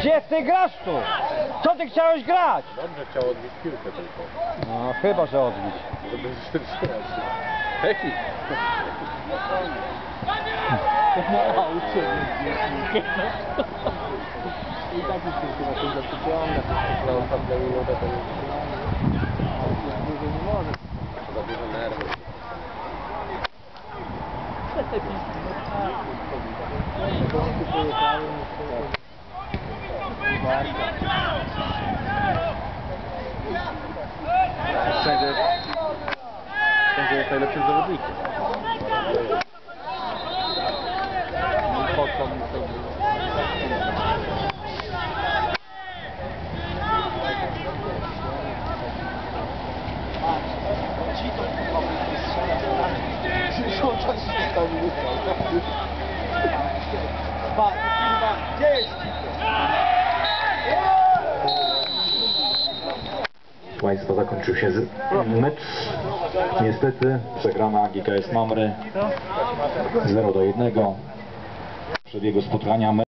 Gdzie ty grasz tu? Co ty chciałeś grać? Dobrze chciał odbić piłkę tylko. No chyba, że odbić. Żeby 4 Heki! No, uczymy. I tak już się chyba to zaczypione. Na ostatnią minutę to już Dłużej nie może. za dużo nerwów. Sędzia jest, sędzia jest najlepszym zawodnikiem. Po co mi to Proszę Państwa, zakończył się mecz. Niestety przegrana GKS Mamry 0 do 1. W przebiegu spotkania mecz